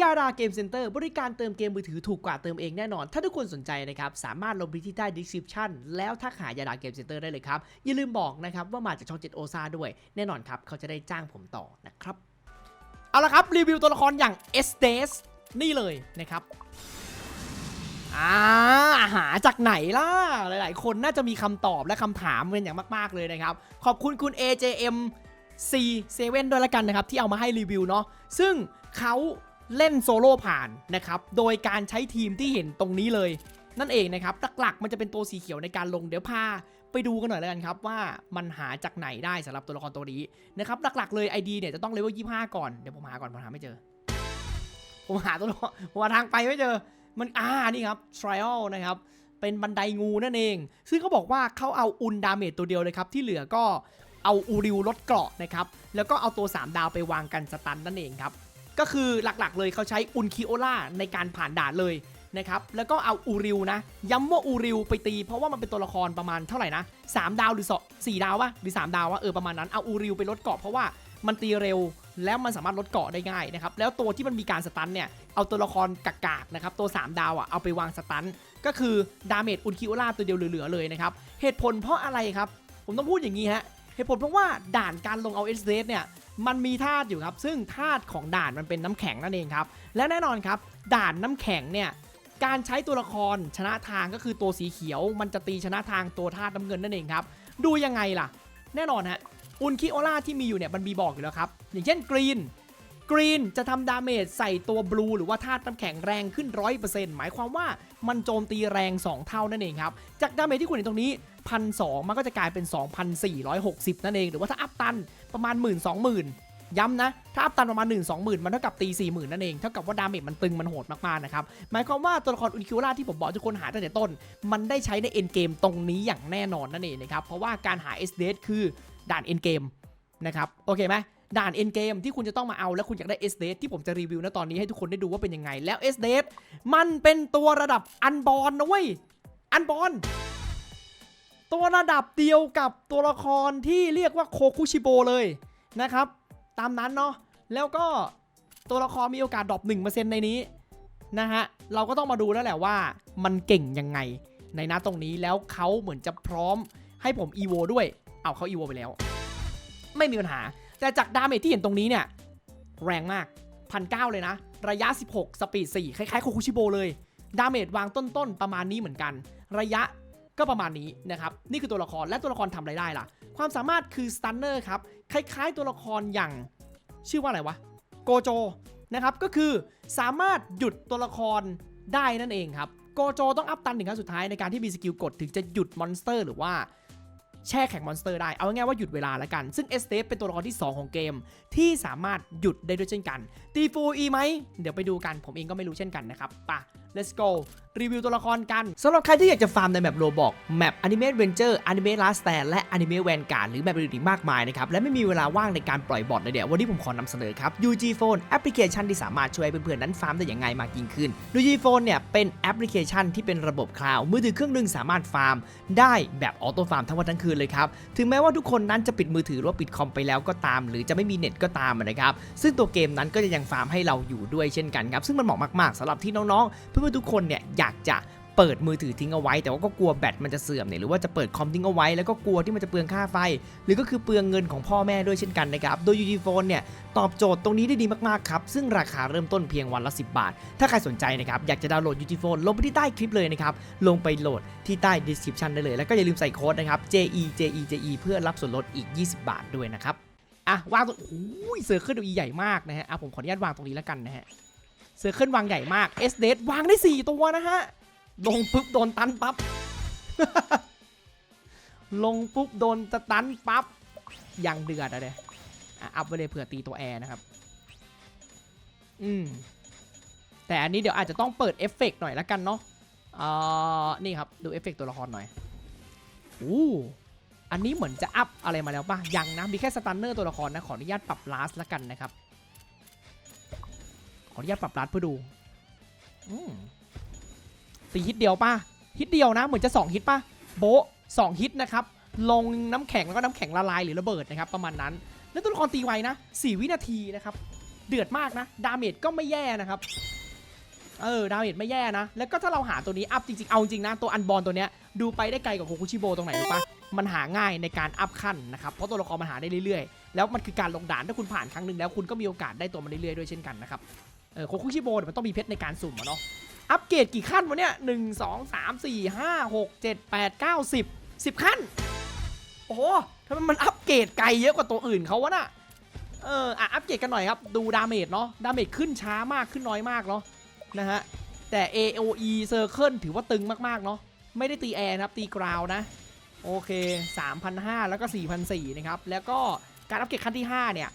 ยาดาเกมเซ็นเตอร์บริการเติมเกมมือถือถูกกว่าเติมเองแน่นอน ถ้าทุกคนสนใจนะครับ สามารถลงไปที่ใต้ description แล้วทักหายาดาเกมเซ็นเตอร์ได้เลยครับ อย่าลืมบอกนะครับว่ามาจากช่อง7โอซาด้วย แน่นอนครับ เขาจะได้จ้างผมต่อนะครับ เอาละครับ รีวิวตัวละครอย่าง s d s นี่เลยนะครับอาหาจากไหนล่ะ หลาย ๆ คนน่าจะมีคำตอบและคำถามเป็นอย่างมาก ๆ เลยนะครับ ขอบคุณคุณ AJM C7 ด้วยละกันนะครับ ที่เอามาให้รีวิวเนาะซึ่งเขา เล่นโซโล่ผ่านนะครับโดยการใช้ทีมที่เห็นตรงนี้เลย นั่นเองนะครับหลักๆมันจะเป็นตัวสีเขียวในการลงเดี๋ยวพาไปดูกันหน่อยแล้วกันครับว่ามันหาจากไหนได้สำหรับตัวละครตัวนี้นะครับหลักๆเลย ID เนี่ยจะต้องเลเวล25 ก่อนเดี๋ยวผมหาก่อนผมหาไม่เจอ ผมหาตัวละครผมหาทางไปไม่เจอ มันอ่านี่ครับ trial นะครับเป็นบันไดงูนั่นเอง ซึ่งเขาบอกว่าเขาเอาอุนดาเมจตัวเดียวเลยครับ ที่เหลือก็เอาอูริวลดเกราะนะครับ แล้วก็เอาตัว 3 ดาวไปวางกันสตันนั่นเองครับ ก็คือหลักๆเลยเขาใช้อุนคิโอล่าในการผ่านด่านเลยนะครับ แล้วก็เอาอูริวนะ ย้ำว่าอูริวไปตี เพราะว่ามันเป็นตัวละครประมาณเท่าไหร่นะ 3 ดาวหรือ2 4ดาววะหรือ 3 ดาววะเออประมาณนั้น เอาอูริวไปลดเกาะเพราะว่ามันตีเร็ว แล้วมันสามารถลดเกาะได้ง่ายนะครับ แล้วตัวที่มันมีการสตันเนี่ย เอาตัวละครกากๆนะครับ ตัว 3 ดาวอะเอาไปวางสตัน ก็คือดาเมจอุนคิโอล่าตัวเดียวเหลือๆเลยนะครับ เหตุผลเพราะอะไรครับ ผมต้องพูดอย่างนี้ฮะ เหตุผลเพราะว่าด่านการลงเอาเอสเเนี่ยมันมีธาตุอยู่ครับ ซึ่งธาตุของด่านมันเป็นน้ำแข็งนั่นเองครับ และแน่นอนครับ ด่านน้ำแข็งเนี่ยการใช้ตัวละครชนะทางก็คือตัวสีเขียว มันจะตีชนะทางตัวธาตุน้ำเงินนั่นเองครับ ดูยังไงล่ะ แน่นอนฮะอุนคิโอล่าที่มีอยู่เนี่ยมันมีบอกอยู่แล้วครับ อย่างเช่นกรีน กรีนจะทำดาเมจใส่ตัวบลูหรือว่าธาตุน้ำแข็งแรงขึ้น 100%หมายความว่ามันโจมตีแรง 2 เท่านั่นเองครับ จากดาเมจที่คุณเห็นตรงนี้พันสมันก็จะกลายเป็น 2,460 นั่นเอง หรือว่าถ้าอัพตันประมาณ 1 2 0 0 0 0ย้ำนะ ถ้าอัพตันประมาณ 1 2 0 0 0 0 มันเท่ากับตี40,000 นั่นเอง เท่ากับว่าดาเมจมันตึง มันโหดมาก ๆ นะครับ หมายความว่าตัวละครอุนคิวล่าที่ผมบอกทุกคนหาตั้งแต่ต้น มันได้ใช้ในเอ็นเกมตรงนี้อย่างแน่นอนนั่นเองนะครับ เพราะว่าการหา s d คือด่านเอ็นเกมนะครับ โอเคไหม ด่านเอ็นเกมที่คุณจะต้องมาเอาแล้วคุณอยากได้ s d ที่ผมจะรีวิวนะตอนนี้ให้ทุกคนได้ดูว่าเป็นยังไง แล้ว s d มันเป็นตัวระดับอันบอลนะเว้ยอันบอลตัวระดับเดียวกับตัวละครที่เรียกว่าโคคุชิโบเลยนะครับ ตามนั้นเนาะแล้วก็ตัวละครมีโอกาสดรอป1%ในนี้นะฮะเราก็ต้องมาดูแล้วแหละว่ามันเก่งยังไงในนัดตรงนี้แล้วเขาเหมือนจะพร้อมให้ผมอีโวด้วย เอาเขาอีโวไปแล้ว ไม่มีปัญหา แต่จากดาเมจที่เห็นตรงนี้เนี่ย แรงมากพันเเลยนะ ระยะ 16 สปีด 4 คล้ายๆโคคุชิโบเลย ดาเมจวางต้นๆ ประมาณนี้เหมือนกัน ระยะก็ประมาณนี้นะครับ นี่คือตัวละครและตัวละครทำอะไรได้ล่ะ ความสามารถคือสตันเนอร์ครับ คล้ายๆตัวละครอย่างชื่อว่าอะไรวะ โกโจนะครับ ก็คือสามารถหยุดตัวละครได้นั่นเองครับ โกโจต้องอัพตันถึงครั้งสุดท้ายในการที่มีสกิลกดถึงจะหยุดมอนสเตอร์ หรือว่า แช่แข็งมอนสเตอร์ได้ เอาง่ายๆว่าหยุดเวลาแล้วกัน ซึ่งเอสเตเป็นตัวละครที่ 2 ของเกม ที่สามารถหยุดได้ด้วยเช่นกันตีฟูอีไหมเดี๋ยวไปดูกันผมเองก็ไม่รู้เช่นกันนะครับป่ะ let's go รีวิวตัวละครกันสำหรับใครที่อยากจะฟาร์มในแมปโรบอกแมป Anime Adventure Anime Last Stand และ Anime Vanguard หรือแมปอื่นๆอีกมากมายนะครับ และไม่มีเวลาว่างในการปล่อยบอทเลยเดี๋ยววันนี้ผมขอนำเสนอครับ UG Phone แอปพลิเคชันที่สามารถช่วยเพื่อนๆนั้นฟาร์มได้อย่างง่ายมากยิ่งขึ้น UG Phone เนี่ยเป็นแอปพลิเคชันที่เป็นระบบคลาวด์มือถือเครื่องหนึงสามารถฟาร์ม ได้แบบออโต้ฟาร์มทั้งวันทั้งคืนเลยครับถึงแม้ว่าทุกคนนั้นจะปิดมือถือหรือว่าปิดคอมไปแล้วก็ตาม หรือจะไม่มีเน็ตก็ตามนะครับซึ่งตัวเกมนั้นก็จะยังฟาร์มให้เราอยู่ด้วยเช่นกันครับซึ่งมันเหมาะมากๆสำหรับที่น้องๆเพื่อนๆทุกคนเนี่ยอยากจะเปิดมือถือทิ้งเอาไว้ แต่ว่าก็กลัวแบตมันจะเสื่อมเนี่ยหรือว่าจะเปิดคอมทิ้งเอาไว้แล้วก็กลัวที่มันจะเปลืองค่าไฟ หรือก็คือเปลืองเงินของพ่อแม่ด้วยเช่นกันนะครับ โดย UG Phone เนี่ยตอบโจทย์ตรงนี้ได้ดีมากๆครับ ซึ่งราคาเริ่มต้นเพียงวันละ 10 บาท ถ้าใครสนใจนะครับอยากจะดาวน์โหลด UG Phone ลงไปที่ใต้คลิปเลยนะครับ ลงไปโหลดที่ใต้ description ได้เลย แล้วก็อย่าลืมใส่โค้ดนะครับ JE JE JE เพื่อรับส่วนลดอีก 20 บาทด้วยนะครับอะวางตรงโอ้ยเซอร์เคิลดูอีใหญ่มากนะฮะอะผมขออนุญาตวางตรงนี้แล้วกันนะฮะ เซอร์เคิลวางใหญ่มาก S d วางได้ 4 ตัวนะฮะ ลงปุ๊บโดนตันปั๊บ ลงปุ๊บโดนสตันปั๊บยังเดือดอะเนี่ยอะอัพไว้เลยเผื่อตีตัวแอร์นะครับ อืม แต่อันนี้เดี๋ยวอาจจะต้องเปิดเอฟเฟกต์หน่อยละกันเนาะอ่อนี่ครับ ดูเอฟเฟกต์ตัวละครหน่อยอู้อันนี้เหมือนจะอัพอะไรมาแล้วป่ะ ยังนะ มีแค่สตันเนอร์ตัวละครนะ ขออนุญาตปรับลาสละกันนะครับ ออนุญาตปรับลาสเพื่อดูอืมตีฮิตเดียวป่ะฮิตเดียวนะ เหมือนจะ 2 ฮิตป่ะโบะสองฮิตนะครับ ลงน้ำแข็งแล้วก็น้ำแข็งละลายหรือระเบิดนะครับประมาณนั้น แล้วตัวละครตีไวนะ 4 วินาทีนะครับ เดือดมากนะ ดาเมจก็ไม่แย่นะครับเออดาเมจไม่แย่นะ แล้วก็ถ้าเราหาตัวนี้อัพจริงๆ เอาจริงนะ ตัวอันบอลตัวเนี้ยดูไปได้ไกลกว่าโคคุชิโบตรงไหนรู้ปะมันหาง่ายในการอัพขั้นนะครับ เพราะตัวละครมันหาได้เรื่อยๆ แล้วมันคือการลงด่านถ้าคุณผ่านครั้งหนึ่งแล้วคุณก็มีโอกาสได้ตัวมันเรื่อยๆด้วยเช่นกันนะครับเออโคคุชิโบเนี่ยมันต้องมีเพชรในการสุ่มอะเนาะอัปเกรดกี่ขั้นวะเนี่ยหนึ่งสองสามสี่ห้าหกเจ็ดแปดเก้าสิบสิบขั้น โอ้โหทำไมมันอัปเกรดไกลเยอะกว่าตัวอื่นเขาวะน่ะเอออะอัปเกรดกันหน่อยครับ ดูดาเมจเนาะดาเมจขึ้นช้ามากขึ้นน้อยมากเนาะนะฮะแต่ AOE Circle ถือว่าตึงมากๆเนาะไม่ได้ตีแอร์นะครับ ตีกราวนะ โอเค 3,500 แล้วก็ 4,400 นะครับ แล้วก็การอัปเกรดขั้นที่ 5 เนี่ย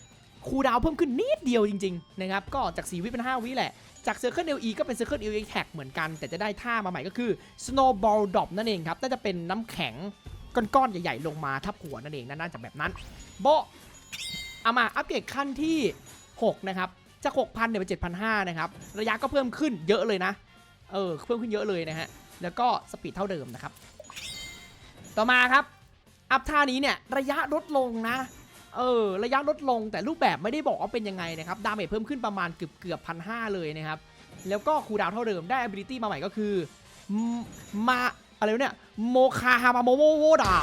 คูดาวเพิ่มขึ้นนิดเดียวจริงๆนะครับก็จาก 4 วิเป็น 5 วิแหละ จาก Circle LE ก็เป็น Circle LE Tag เหมือนกัน แต่จะได้ท่ามาใหม่ก็คือ Snowball Drop นั่นเองครับน่าจะเป็นน้ำแข็งก้อนๆใหญ่ๆ ลงมาทับหัวนั่นเองน่าจะแบบนั้นโบเอามาอัปเกรดขั้นที่ 6 นะครับ จาก 6,000เนี่ยเป็น7,500นะครับ ระยะก็เพิ่มขึ้นเยอะเลยนะ เออ เพิ่มขึ้นเยอะเลยนะฮะ แล้วก็สปีดเท่าเดิมนะครับ ต่อมาครับ อัพท่านี้เนี่ย ระยะลดลงนะ เออระยะลดลงแต่รูปแบบไม่ได้บอกว่าเป็นยังไงนะครับดาเมจเพิ่มขึ้นประมาณเกือบเกือบพันห้าเลยนะครับ แล้วก็คูลดาวน์เท่าเดิมได้ ability มาใหม่ก็คือ มาอะไรเนี่ยโมคาฮามาโมโมโวดา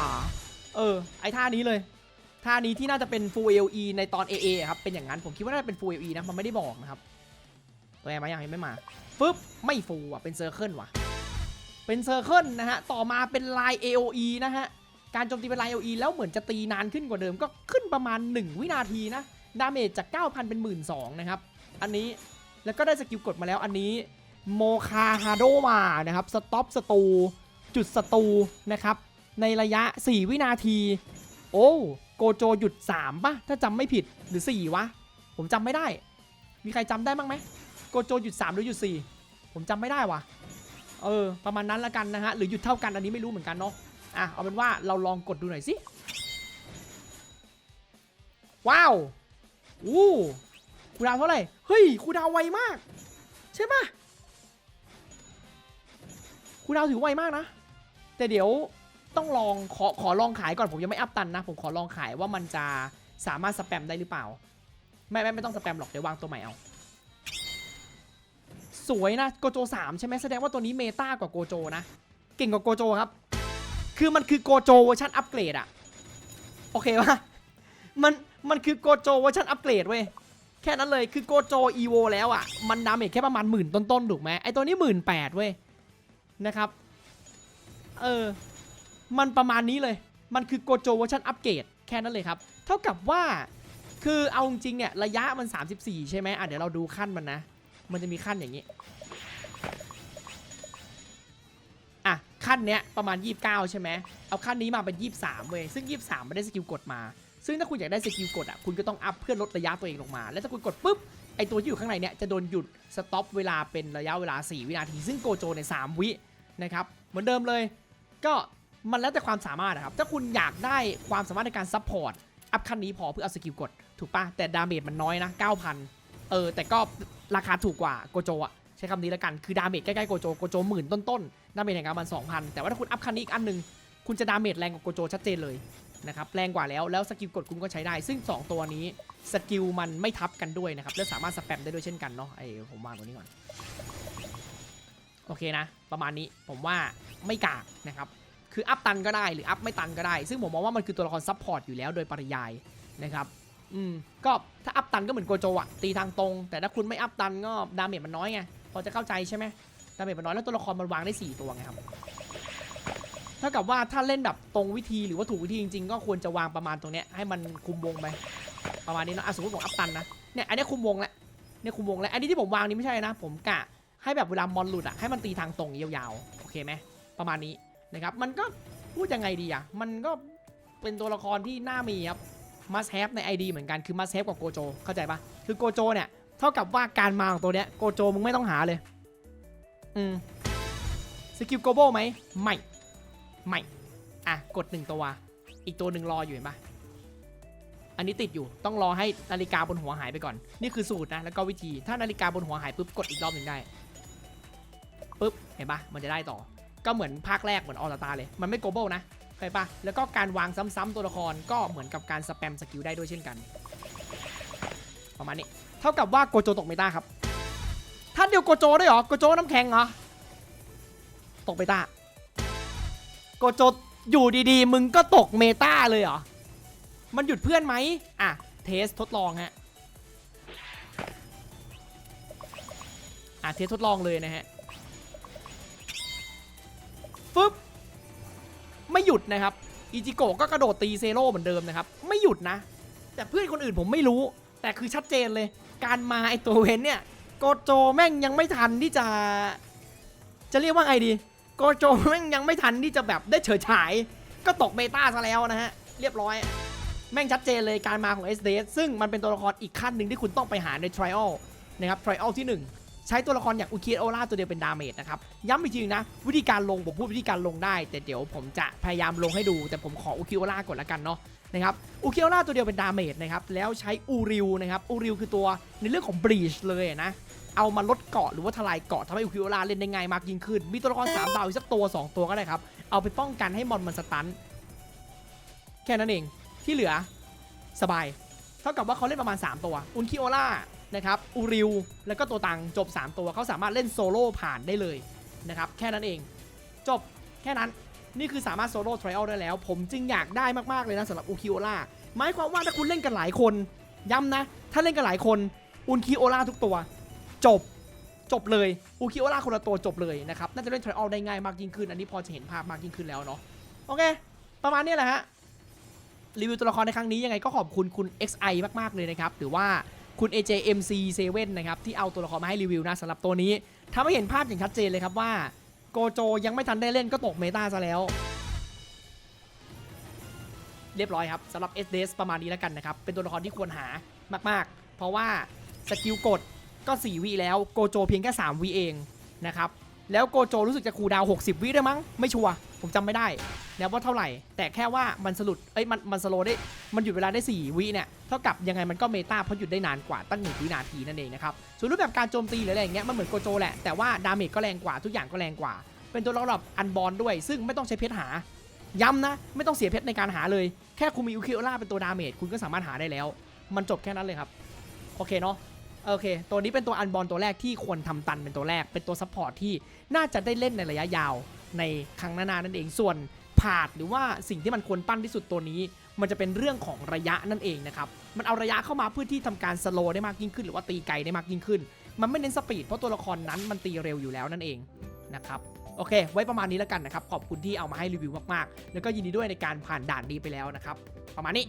เออ ไอท่านี้เลย ท่านี้ที่น่าจะเป็น full AOE ในตอน AA ครับ เป็นอย่างนั้น ผมคิดว่าน่าจะเป็น full AOE นะ มันไม่ได้บอกนะครับ ตัวแอร์มายังไม่มาฟึบไม่ฟูอะ เป็นเซอร์เคิลว่ะ เป็นเซอร์เคิลนะฮะ ต่อมาเป็นลาย AOE นะฮะ การโจมตีเป็นลาย AOE แล้วเหมือนจะตีนานขึ้นกว่าเดิมก็ขึ้นประมาณ 1 วินาทีนะ ดาเมจจาก 9,000 เป็น 12,000นะครับ อันนี้แล้วก็ได้สกิลกดมาแล้วอันนี้โมคาฮาโดมานะครับสต็อปสตูจุดสตูนะครับ ในระยะ 4 วินาที โอ้โกโจหยุด 3ป่ะ ถ้าจำไม่ผิดหรือ 4 วะ ผมจำไม่ได้ มีใครจำได้บ้างไหมโกโจหยุด 3 หรือหยุด 4 ผมจำไม่ได้วะเออ ประมาณนั้นละกันนะฮะ หรือหยุดเท่ากันอันนี้ไม่รู้เหมือนกันเนาะ อะเอาเป็นว่าเราลองกดดูหน่อยสิ ว้าวอู้คูดาวเท่าไหร่ เฮ้ยคูดาวไวมาก ใช่ปะคูดาวถือไวมากนะ แต่เดี๋ยวต้องลองขอขอลองขายก่อนผมยังไม่อัพตันนะ ผมขอลองขายว่ามันจะสามารถสแปมได้หรือเปล่า ไม่ไม่ไม่ต้องสแปมหรอกเดี๋ยววางตัวใหม่เอาสวยนะโกโจ3ใช่ไหมแสดงว่าตัวนี้เมตากว่าโกโจนะ เก่งกว่าโกโจครับ คือมันคือโกโจเวอร์ชันอัปเกรดอะโอเคปะมันมันคือโกโจเวอร์ชันอัปเกรดเว้ยแค่นั้นเลยคือโกโจอีโวแล้วอะมันดาเมจแค่ประมาณหมื่นต้นๆถูกไหมไอตัวนี้หมื่นแปดเว้ยนะครับเออมันประมาณนี้เลย มันคือโกโจเวอร์ชันอัปเกรดแค่นั้นเลยครับ เท่ากับว่าคือเอาจริงเนี่ยระยะมัน 34 ใช่ไหมอะเดี๋ยวเราดูขั้นมันนะ มันจะมีขั้นอย่างนี้ อะขั้นเนี้ยประมาณ 29 ใช่ไหมเอาขั้นนี้มาเป็น 23 เว้ยซึ่ง 23ไม่ได้สกิลกดมา ซึ่งถ้าคุณอยากได้สกิลกดอะคุณก็ต้องอัพเพื่อลดระยะตัวเองลงมา แล้วถ้าคุณกดปุ๊บไอตัวที่อยู่ข้างในเนี้ยจะโดนหยุดสต็อปเวลาเป็นระยะเวลา 4 วินาที ซึ่งโกโจใน 3 วินะครับเหมือนเดิมเลย ก็มันแล้วแต่ความสามารถนะครับถ้าคุณอยากได้ความสามารถในการซัพพอร์ตอัพขั้นนี้พอเพื่อเอาสกิลกดถูกปะแต่ดาเมจมันน้อยนะ9,000เออแต่ก็ราคาถูกกว่าโกโจอะ ใช้คำนี้แล้วกัน คือดาเมจใกล้ๆโกโจ โกโจหมื่นต้นๆ ดาเมจแห่งการมัน2,000แต่ว่าถ้าคุณอัพคันนี้อีกอันหนึ่งคุณจะดาเมจแรงกว่าโกโจชัดเจนเลยนะครับ แรงกว่าแล้ว แล้วสกิลกดคุณก็ใช้ได้ ซึ่ง 2 ตัวนี้สกิลมันไม่ทับกันด้วยนะครับ และสามารถสแปมได้ด้วยเช่นกันเนาะ ไอ้ผมวางตัวนี้ก่อน โอเคนะ ประมาณนี้ ผมว่าไม่กากนะครับ คืออัพตันก็ได้หรืออัพไม่ตันก็ได้ ซึ่งผมมองว่ามันคือตัวละครซับพอร์ตอยู่แล้วโดยปริยายนะครับอืมก็ถ้าอัพตันก็เหมือนโกโจอะตีทางตรง แต่ถ้าคุณไม่อัพตันก็ดาเมจมันน้อยไง พอจะเข้าใจใช่ไหมดาเมจมันน้อยแล้วตัวละครมันวางได้ 4 ตัวไงครับเท่ากับว่าถ้าเล่นแบบตรงวิธีหรือว่าถูกวิธีจริงๆ ก็ควรจะวางประมาณตรงเนี้ยให้มันคุมวงไปประมาณนี้เนาะอะสมมติผมอัพตันนะเนี่ยอันนี้คุมวงแล้วเนี่ยคุมวงแล้วอันนี้ที่ผมวางนี่ไม่ใช่นะ ผมกะให้แบบเวลามอนหลุดอะให้มันตีทางตรงยาวๆโอเคไหมประมาณนี้นะครับมันก็พูดยังไงดีอะมันก็เป็นตัวละครที่น่ามีครับ must have ใน ID เหมือนกันคือ must have กับโกโจเข้าใจปะคือโกโจเนี่ย เท่ากับว่าการมาของตัวเนี้ยโกโจมึงไม่ต้องหาเลย อืมสกิลโกโบไหมไม่ไม่อะกดหนึ่งตัว อีกตัวหนึ่งรออยู่เห็นปะอันนี้ติดอยู่ต้องรอให้นาฬิกาบนหัวหายไปก่อน นี่คือสูตรนะแล้วก็วิธีถ้านาฬิกาบนหัวหายปุ๊บกดอีกรอบหนึ่งได้ปุ๊บเห็นปะมันจะได้ต่อ ก็เหมือนภาคแรกเหมือนออร์ตาเลย มันไม่โกโบนะเข้าใจปะแล้วก็การวางซ้ำๆตัวละครก็เหมือนกับการสแปมสกิลได้ด้วยเช่นกัน ประมาณนี้ เท่ากับว่าโกโจตกเมตาครับ ท่านเดียวโกโจได้วยเหรอ โกโจน้ำแข็งเหรอ ตกเมตา โกโจอยู่ดีๆ มึงก็ตกเมตาเลยเหรอ มันหยุดเพื่อนไหมอะ เทสทดลองฮะ อะ เทสทดลองเลยนะฮะ ฟึบ ไม่หยุดนะครับ อิจิโกะก็กระโดดตีเซโร่เหมือนเดิมนะครับ ไม่หยุดนะ แต่เพื่อนคนอื่นผมไม่รู้ แต่คือชัดเจนเลย การมาไอตัวเว้นเนี่ยโกโจแม่งยังไม่ทันที่จะ จะเรียกว่าไงดีโกโจแม่งยังไม่ทันที่จะแบบได้เฉิดฉาย ก็ตกเมตาซะแล้วนะฮะ เรียบร้อย แม่งชัดเจนเลยการมาของ s d s ซึ่งมันเป็นตัวละครอีกขั้นหนึ่งที่คุณต้องไปหาใน Trial นะครับ Trial ที่ 1 ใช้ตัวละครอย่างอุคิโอล่าตัวเดียวเป็นดาเมจนะครับ ย้ำอีกทีนึงนะ วิธีการลงผมพูดวิธีการลงได้ แต่เดี๋ยวผมจะพยายามลงให้ดู แต่ผมขออุคิโอล่าก่อนละกันเนาะ นะครับอุคิโอล่าตัวเดียวเป็นดาเมจนะครับแล้วใช้อูริวนะครับอูริวคือตัวในเรื่องของบรีชเลยนะเอามาลดเกาะหรือว่าทลายเกาะทำให้อุคิโอล่าเล่นได้ง่ายมากยิ่งขึ้น มีตัวละครสามดาวอีกสักตัวสองตัวก็ได้ครับ เอาไปป้องกันให้มอนมันสตัน แค่นั้นเองที่เหลือสบาย เท่ากับว่าเขาเล่นประมาณ 3 ตัวอุนคิโอล่านะครับอูริว แล้วก็ตัวตังจบ 3 ตัวเขาสามารถเล่นโซโล่ผ่านได้เลยนะครับแค่นั้นเอง จบแค่นั้น นี่คือสามารถโซโล่ทริอัลได้แล้ว ผมจึงอยากได้มาก ๆ เลยนะสำหรับอูคิโอล่าหมายความว่าถ้าคุณเล่นกันหลายคน ย้ำนะ ถ้าเล่นกันหลายคนอุคิโอล่าทุกตัว จบจบเลยอูคิโอล่าคนละตัวจบเลยนะครับ น่าจะเล่นทริอัลได้ง่ายมากยิ่งขึ้น อันนี้พอจะเห็นภาพมากยิ่งขึ้นแล้วเนาะโอเค ประมาณนี้แหละฮะรีวิวตัวละครในครั้งนี้ยังไงก็ขอบคุณคุณ XI มากๆเลยนะครับหรือว่าคุณ AJMC7 นะครับที่เอาตัวละครมาให้รีวิวนะสำหรับตัวนี้ทำให้เห็นภาพอย่างชัดเจนเลยครับว่า โกโจยังไม่ทันได้เล่นก็ตกเมตาซะแล้ว เรียบร้อยครับสำหรับ s d s ประมาณนี้แล้วกันนะครับ เป็นตัวละครที่ควรหามาก ๆ เพราะว่าสกิลกดก็ 4วิแล้วโกโจเพียงแค่ 3วิเองนะครับ แล้วโกโจรู้สึกจะคูดาว 60 วิได้มั้ง ไม่ชัวร์ผมจำไม่ได้นะว่าเท่าไหร่ แต่แค่ว่ามันสลุดเอ้ยมันมันสโลได้ มันหยุดเวลาได้ 4 วิเนี่ยเท่ากับยังไงมันก็เมตาเพราะหยุดได้นานกว่าตั้งหนึ่งวินาทีนั่นเองนะครับส่วนรูปแบบการโจมตีหรืออะไรอย่างเงี้ยมันเหมือนโกโจแหละแต่ว่าดาเมจก็แรงกว่าทุกอย่างก็แรงกว่า เป็นตัวระดับอันบอลด้วย ซึ่งไม่ต้องใช้เพชรหาย้ำนะ ไม่ต้องเสียเพชรในการหาเลยแค่คุณมีอุคิโอล่าเป็นตัวดาเมจคุณก็สามารถหาได้แล้ว มันจบแค่นั้นเลยครับโอเคเนาะโอเค ตัวนี้เป็นตัวอันบอลตัวแรกที่ควรทำตันเป็นตัวแรก เป็นตัวซัพพอร์ตที่น่าจะได้เล่นในระยะยาวในครั้งหน้านั่นเอง ส่วนผาดหรือว่าสิ่งที่มันควรปั้นที่สุดตัวนี้ มันจะเป็นเรื่องของระยะนั่นเองนะครับ มันเอาระยะเข้ามาเพื่อที่ทำการสโลว์ได้มากยิ่งขึ้น หรือว่าตีไกลได้มากยิ่งขึ้น มันไม่เน้นสปีดเพราะตัวละครนั้นมันตีเร็วอยู่แล้วนั่นเองนะครับโอเค ไว้ประมาณนี้แล้วกันนะครับ ขอบคุณที่เอามาให้รีวิวมากๆ แล้วก็ยินดีด้วยในการผ่านด่านนี้ไปแล้วนะครับ ประมาณนี้